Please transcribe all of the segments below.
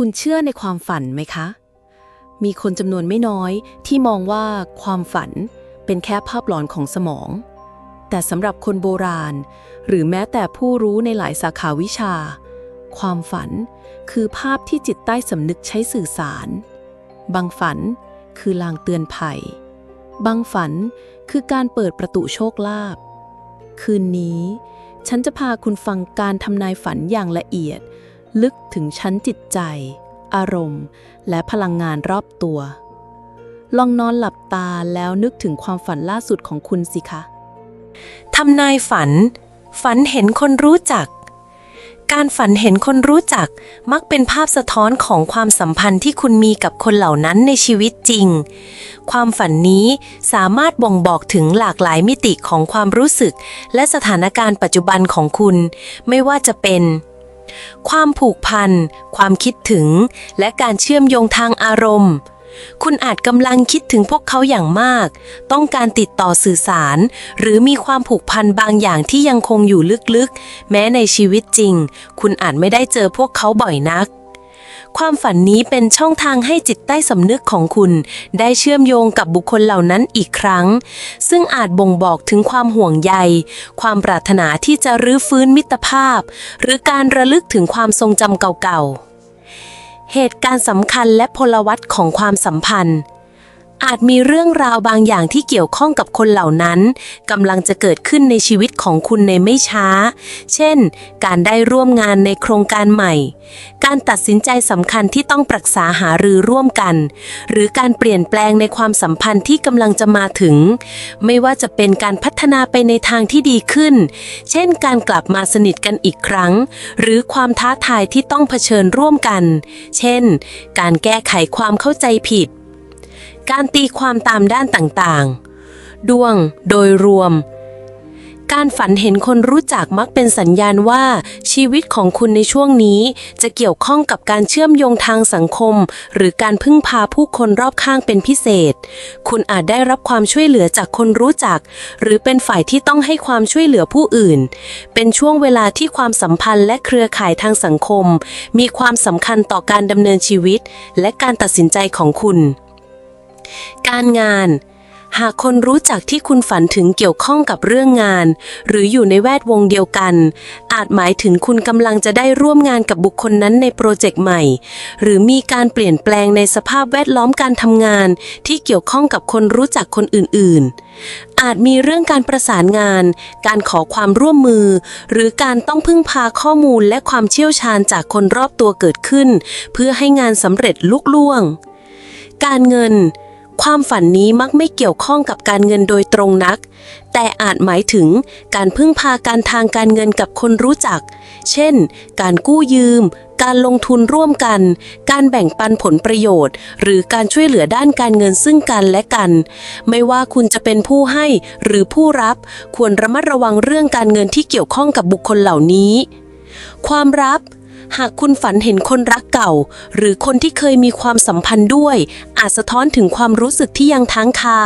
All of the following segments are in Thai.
คุณเชื่อในความฝันไหมคะ มีคนจำนวนไม่น้อยที่มองว่าความฝันเป็นแค่ภาพหลอนของสมอง แต่สำหรับคนโบราณ หรือแม้แต่ผู้รู้ในหลายสาขาวิชา ความฝันคือภาพที่จิตใต้สำนึกใช้สื่อสาร บางฝันคือลางเตือนภัย บางฝันคือการเปิดประตูโชคลาภ คืนนี้ ฉันจะพาคุณฟังการทำนายฝันอย่างละเอียด ลึกถึงชั้นจิตใจ อารมณ์ และพลังงานรอบตัว ลองนอนหลับตาแล้วนึกถึงความฝันล่าสุดของคุณสิคะทำนายฝัน ฝันเห็นคนรู้จัก การฝันเห็นคนรู้จัก มักเป็นภาพสะท้อนของความสัมพันธ์ที่คุณมีกับคนเหล่านั้นในชีวิตจริง ความฝันนี้สามารถบ่งบอกถึงหลากหลายมิติของความรู้สึก และสถานการณ์ปัจจุบันของคุณ ไม่ว่าจะเป็น ความผูกพัน ความคิดถึง และการเชื่อมโยงทางอารมณ์ คุณอาจกำลังคิดถึงพวกเขาอย่างมาก ต้องการติดต่อสื่อสาร หรือมีความผูกพันบางอย่างที่ยังคงอยู่ลึกๆ แม้ในชีวิตจริง คุณอาจไม่ได้เจอพวกเขาบ่อยนัก ความฝันนี้เป็นช่องทางให้จิตใต้สำนึกของคุณ ได้เชื่อมโยงกับบุคคลเหล่านั้นอีกครั้ง ซึ่งอาจบ่งบอกถึงความห่วงใย ความปรารถนาที่จะรื้อฟื้นมิตรภาพ หรือการระลึกถึงความทรงจำเก่าๆ เหตุการณ์สำคัญและพลวัตของความสัมพันธ์ อาจมีเรื่องราวบางอย่างที่เกี่ยวข้องกับคนเหล่านั้นกำลังจะเกิดขึ้นในชีวิตของคุณในไม่ช้า เช่น การได้ร่วมงานในโครงการใหม่ การตัดสินใจสำคัญที่ต้องปรึกษาหารือร่วมกัน หรือการเปลี่ยนแปลงในความสัมพันธ์ที่กำลังจะมาถึง ไม่ว่าจะเป็นการพัฒนาไปในทางที่ดีขึ้น เช่น การกลับมาสนิทกันอีกครั้ง หรือความท้าทายที่ต้องเผชิญร่วมกัน เช่น การแก้ไขความเข้าใจผิด การตีความตามด้านต่างๆ ดวงโดยรวม การฝันเห็นคนรู้จักมักเป็นสัญญาณว่า ชีวิตของคุณในช่วงนี้ จะเกี่ยวข้องกับการเชื่อมโยงทางสังคม หรือการพึ่งพาผู้คนรอบข้างเป็นพิเศษ คุณอาจได้รับความช่วยเหลือจากคนรู้จัก หรือเป็นฝ่ายที่ต้องให้ความช่วยเหลือผู้อื่น เป็นช่วงเวลาที่ความสัมพันธ์และเครือข่ายทางสังคม มีความสำคัญต่อการดำเนินชีวิต และการตัดสินใจของคุณ การงาน หากคนรู้จักที่คุณฝันถึงเกี่ยวข้องกับเรื่องงาน หรืออยู่ในแวดวงเดียวกัน อาจหมายถึงคุณกำลังจะได้ร่วมงานกับบุคคลนั้นในโปรเจกต์ใหม่ หรือมีการเปลี่ยนแปลงในสภาพแวดล้อมการทำงาน ที่เกี่ยวข้องกับคนรู้จักคนอื่น ๆ อาจมีเรื่องการประสานงาน การขอความร่วมมือ หรือการต้องพึ่งพาข้อมูลและความเชี่ยวชาญจากคนรอบตัวเกิดขึ้น เพื่อให้งานสำเร็จลุล่วง การเงิน ความฝันนี้มักไม่เกี่ยวข้องกับการเงินโดยตรงนัก แต่อาจหมายถึงการพึ่งพาการทางการเงินกับคนรู้จัก เช่น การกู้ยืม การลงทุนร่วมกัน การแบ่งปันผลประโยชน์ หรือการช่วยเหลือด้านการเงินซึ่งกันและกัน ไม่ว่าคุณจะเป็นผู้ให้หรือผู้รับ ควรระมัดระวังเรื่องการเงินที่เกี่ยวข้องกับบุคคลเหล่านี้ ความรับ หากคุณฝันเห็นคนรักเก่า หรือคนที่เคยมีความสัมพันธ์ด้วย อาจสะท้อนถึงความรู้สึกที่ยังค้างคา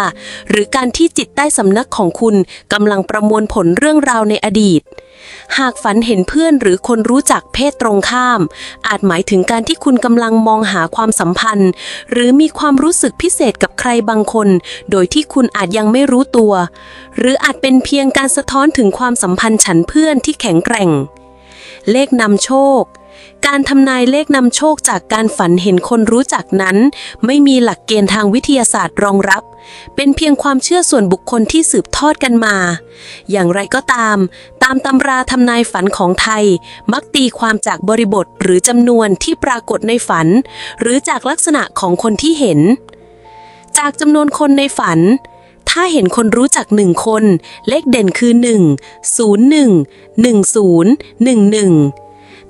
หรือการที่จิตใต้สำนึกของคุณกำลังประมวลผลเรื่องราวในอดีต หากฝันเห็นเพื่อนหรือคนรู้จักเพศตรงข้าม อาจหมายถึงการที่คุณกำลังมองหาความสัมพันธ์ หรือมีความรู้สึกพิเศษกับใครบางคน โดยที่คุณอาจยังไม่รู้ตัว หรืออาจเป็นเพียงการสะท้อนถึงความสัมพันธ์ฉันเพื่อนที่แข็งแกร่ง เลขนำโชค การทำนายเลขนำโชคจากการฝันเห็นคนรู้จักนั้น ไม่มีหลักเกณฑ์ทางวิทยาศาสตร์รองรับ เป็นเพียงความเชื่อส่วนบุคคลที่สืบทอดกันมา อย่างไรก็ตาม ตามตำราทำนายฝันของไทย มักตีความจากบริบทหรือจำนวนที่ปรากฏในฝัน หรือจากลักษณะของคนที่เห็น จากจำนวนคนในฝันถ้าเห็นคนรู้จักหนึ่งคน เลขเด่นคือ 1 01 10 11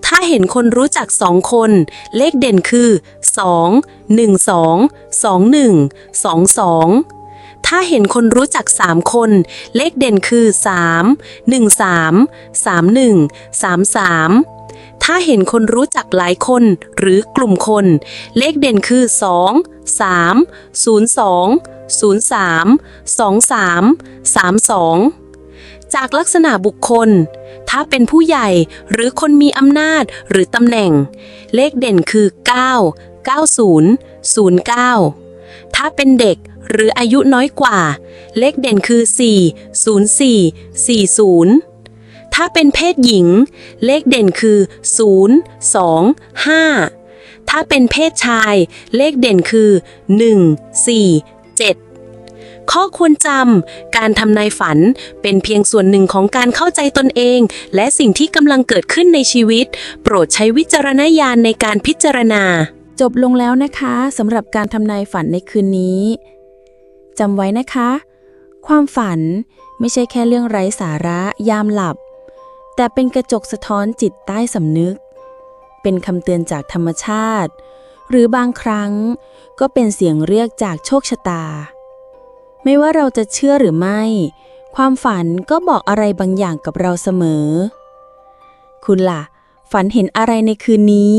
ถ้าเห็นคนรู้จักสองคน เลขเด่นคือ 2 1 2 2 1 2 2 ถ้าเห็นคนรู้จักสามคน เลขเด่นคือ 3 1 3 3 1 3 3ถ้าเห็นคนรู้จักหลายคนหรือกลุ่มคน เลขเด่นคือ 2 3 0 2 0 3 2 3 3 2 จากลักษณะบุคคล ถ้าเป็นผู้ใหญ่หรือคนมีอำนาจหรือตำแหน่ง เลขเด่นคือ 9 90 09 ถ้าเป็นเด็กหรืออายุน้อยกว่า เลขเด่นคือ 4 04 40 ถ้าเป็นเพศหญิง เลขเด่นคือ 0 2 5 ถ้าเป็นเพศชาย เลขเด่นคือ 1 4 7 ข้อควรจำ การทำนายฝันเป็นเพียงส่วนหนึ่งของการเข้าใจตนเอง และสิ่งที่กำลังเกิดขึ้นในชีวิต โปรดใช้วิจารณญาณในการพิจารณา จบลงแล้วนะคะสำหรับการทำนายฝันในคืนนี้จำไว้นะคะ ความฝันไม่ใช่แค่เรื่องไร้สาระยามหลับ แต่เป็นกระจกสะท้อนจิตใต้สำนึก เป็นคำเตือนจากธรรมชาติ หรือบางครั้งก็เป็นเสียงเรียกจากโชคชะตา ไม่ว่าเราจะเชื่อหรือไม่ ความฝันก็บอกอะไรบางอย่างกับเราเสมอ คุณล่ะ ฝันเห็นอะไรในคืนนี้